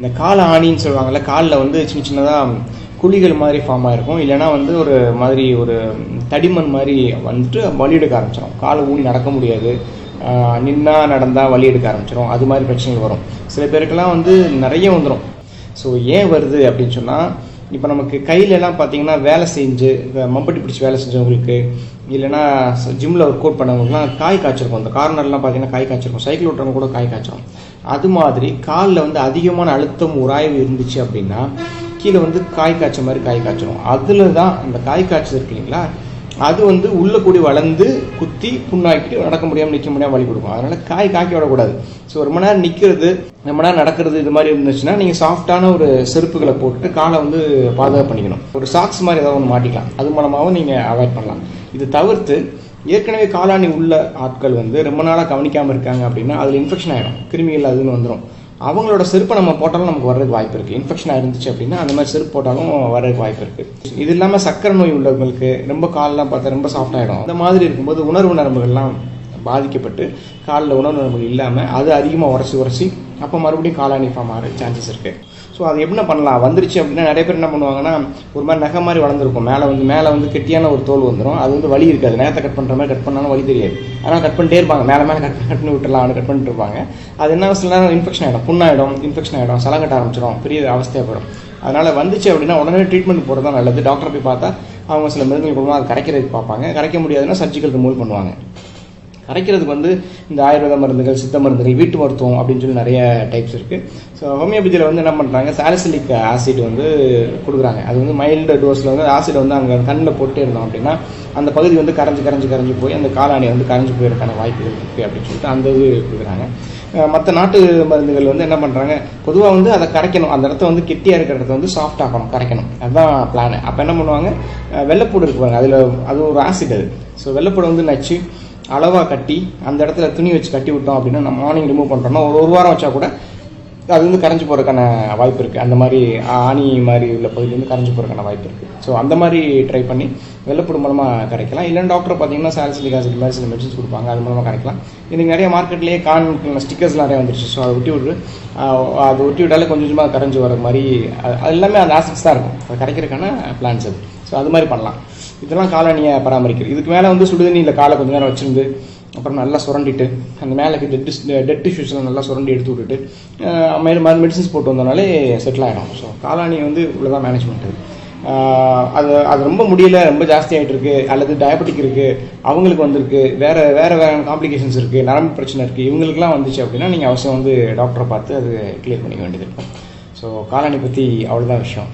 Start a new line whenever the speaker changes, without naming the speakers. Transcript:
இந்த கால ஆணின்னு சொல்லுவாங்கல்ல காலில் வந்து சின்ன சின்னதாக குழிகள் மாதிரி ஃபார்ம் ஆயிருக்கும். இல்லைன்னா வந்து ஒரு மாதிரி ஒரு தடிமண் மாதிரி வந்துட்டு வலி எடுக்க ஆரம்பிச்சிடும் காலை ஊனி நடக்க முடியாது. நின்னா நடந்தால் வலி எடுக்க ஆரம்பிச்சிடும் அது மாதிரி பிரச்சனைகள் வரும். சில பேருக்கெல்லாம் வந்து நிறைய வந்துடும் ஸோ ஏன் வருது அப்படின்னு சொன்னால் இப்போ நமக்கு கையிலலாம் பார்த்தீங்கன்னா வேலை செஞ்சு மம்பட்டி பிடிச்சி வேலை செஞ்சவங்களுக்கு இல்லைன்னா ஜிம்மில் ஒர்க் அவுட் பண்ணவங்களுக்குலாம் காய் காய்ச்சிருக்கும். அந்த கார்னர்லாம் பார்த்தீங்கன்னா காய் காய்ச்சிருக்கும். சைக்கிள் ஓட்டுறவங்க கூட காய் காய்ச்சிரும். அது மாதிரி காலில் வந்து அதிகமான அழுத்தம் உராய்வு இருந்துச்சு அப்படின்னா கீழே வந்து காய் காய்ச்ச மாதிரி காய் காய்ச்சிரும். அதில் தான் அந்த காய் காய்ச்சல் இருக்கு இல்லைங்களா? அது வந்து உள்ள கூடி வளர்ந்து குத்தி புண்ணாக்கிட்டு நடக்க முடியாமல் நிற்க முடியாமல் வழி கொடுக்கும். அதனால காய் காய்க்க விடக்கூடாது. ஸோ ரொம்ப நேரம் நிற்கிறது ரொம்ப நேரம் நடக்கிறது இது மாதிரி இருந்துச்சுன்னா நீங்கள் சாஃப்டான ஒரு செருப்புகளை போட்டு காலை வந்து பாதுகாப்பு பண்ணிக்கணும். ஒரு சாக்ஸ் மாதிரி ஏதாவது ஒன்று மாட்டிக்கலாம். அது மூலமாகவும் நீங்கள் அவாய்ட் பண்ணலாம். இது தவிர்த்து ஏற்கனவே காலாணி உள்ள ஆட்கள் வந்து ரொம்ப நாளாக கவனிக்காமல் இருக்காங்க அப்படின்னா அதில் இன்ஃபெக்ஷன் ஆகிடும் கிருமிகள் அதுன்னு வந்துடும் அவங்களோட செருப்பை நம்ம போட்டாலும் நமக்கு வர்றதுக்கு வாய்ப்பு இருக்குது இன்ஃபெக்ஷன் ஆயிருந்துச்சு அப்படின்னா அந்த மாதிரி செருப்பு போட்டாலும் வர்றதுக்கு வாய்ப்பு இருக்குது இது இல்லாமல் சக்கரை நோய் உள்ளவங்களுக்கு ரொம்ப கால்லாம் பார்த்தா ரொம்ப சாஃப்ட் ஆகிடும் அந்த மாதிரி இருக்கும்போது உணர்வு நரம்புகள்லாம் பாதிக்கப்பட்டு காலில் உணவு நரம்புகள் இல்லாமல் அது அதிகமாக உரசி உரசி அப்போ மறுபடியும் காலாணி ஃபார்ம் ஆகிற சான்சஸ் இருக்குது ஸோ அது என்ன பண்ணலாம்? வந்துருச்சு அப்படின்னா நிறைய பேர் என்ன பண்ணுவாங்கன்னா ஒரு மாதிரி நகை மாதிரி வளர்ந்துருக்கும். மேலே வந்து மேலே வந்து கெட்டியான ஒரு தோல் வந்துடும் அது வந்து வலி இருக்காது. நேரத்தை கட் பண்ணுற மாதிரி கட் பண்ணாலும் வலி தெரியாது. ஆனால் கட் பண்ணிட்டே இருப்பாங்க. மேலே மேலே கட் கட் பண்ணி விட்டுலாம் கட் பண்ணிட்டு இருப்பாங்க. அது என்ன சில நேரம் இன்ஃபெக்ஷன் ஆகிடும் புண்ணாயிடும் இன்ஃபெக்ஷன் ஆகிடும் சலங்கட்ட ஆரம்பிச்சிடும் பெரிய அவஸ்தையாகப்படும் அதனால் வந்துச்சு அப்படின்னா உடனே ட்ரீட்மெண்ட் போகிறது தான் நல்லது. டாக்டரை போய் பார்த்தா அவங்க சில மருந்துகள் மூலமாக அது கரைக்கிறதுக்கு பார்ப்பாங்க. கரைக்க முடியாதுன்னா சர்ஜிக்கல் ரிமூவ் பண்ணுவாங்க. கரைக்கிறதுக்கு வந்து இந்த ஆயுர்வேத மருந்துகள் சித்த மருந்துகள் வீட்டு மருத்துவம் அப்படின்னு சொல்லி நிறைய டைப்ஸ் இருக்குது ஸோ ஹோமியோபதியில் வந்து என்ன பண்ணுறாங்க சாலிசிலிக் ஆசிட் வந்து கொடுக்குறாங்க. அது வந்து மைல்டு டோஸில் வந்து ஆசிட் வந்து அங்கே கண்ணில் போட்டு இருந்தோம் அப்படின்னா அந்த பகுதி வந்து கரைஞ்சு கரைஞ்சி கரைஞ்சி போய் அந்த காலாணி வந்து கரைஞ்சி போயிருக்கான வாய்ப்புகள் இருக்குது அப்படின்னு சொல்லிட்டு அந்த இது கொடுக்குறாங்க. மற்ற நாட்டு மருந்துகள் வந்து என்ன பண்ணுறாங்க பொதுவாக வந்து அதை கரைக்கணும். அந்த இடத்த வந்து கெட்டியாக இருக்கிற இடத்த வந்து சாஃப்ட் ஆக்கணும் கரைக்கணும். அதுதான் பிளான் அப்போ என்ன பண்ணுவாங்க? வெள்ளைப்பூடு இருக்குவாங்க அதில் அது ஒரு ஆசிட் அது. ஸோ வெள்ளைப்பூடு வந்து நச்சு. அளவாக கட்டி அந்த இடத்துல துணி வச்சு கட்டி விட்டோம் அப்படின்னா நம்ம மார்னிங் ரிமூவ் பண்ணுறோம்னா ஒரு ஒரு வாரம் வச்சா கூட அது வந்து கரைஞ்சி போகிறதுக்கான வாய்ப்பு இருக்குது அந்த மாதிரி ஆணி மாதிரி உள்ள பகுதியிலேருந்து கரைஞ்சி போகிறதுக்கான வாய்ப்பு இருக்குது ஸோ அந்த மாதிரி ட்ரை பண்ணி வெள்ளப்பூடு மூலமாக கரைக்கலாம். இல்லைன்னா டாக்டர் பார்த்தீங்கன்னா சாலிசிலிக் ஆசிட் மாதிரி சில மெடிசன்ஸ் கொடுப்பாங்க. அது மூலமாக கரைக்கலாம். இதுக்கு நிறைய மார்க்கெட்லேயே கான் ஸ்டிக்கர்ஸ் நிறைய வந்துருச்சு. ஸோ அதை ஒட்டி விட்டு அதை ஒட்டி விட்டாலே கொஞ்சம் கொஞ்சமாக கரைஞ்சி வர மாதிரி அது எல்லாமே அந்த ஆசிட்ஸ் தான் இருக்கும். அது கரைக்கிறதுக்கான பிளான்ஸ் அது. ஸோ அது மாதிரி பண்ணலாம். இதெல்லாம் காலனியை பராமரிக்கிறது. இதுக்கு மேலே வந்து சுடுதண்ணியில் காலை கொஞ்சம் நேரம் வச்சிருந்து அப்புறம் நல்லா சுரண்டிட்டு அந்த மேலே டெட் டெட் டிஷ்யூஸ்லாம் நல்லா சுரண்டி எடுத்து விட்டுட்டு மேலே மேலும் மெடிசன்ஸ் போட்டு வந்தோம்னாலே செட்டில் ஆகிடும் ஸோ காலானி வந்து இவ்வளோதான் மேனேஜ்மெண்ட் அது அது ரொம்ப முடியல ரொம்ப ஜாஸ்தி ஆகிட்டு இருக்கு அல்லது டயபெட்டிக் இருக்குது அவங்களுக்கு வந்திருக்கு வேறு வேறு வேற காம்ப்ளிகேஷன்ஸ் இருக்குது நரம்பு பிரச்சனை இருக்குது இவங்களுக்குலாம் வந்துச்சு அப்படின்னா நீங்கள் அவசியம் வந்து டாக்டரை பார்த்து அது கிளியர் பண்ணிக்க வேண்டியது இருக்கும் ஸோ காலானி பற்றி அவ்வளோதான் விஷயம்.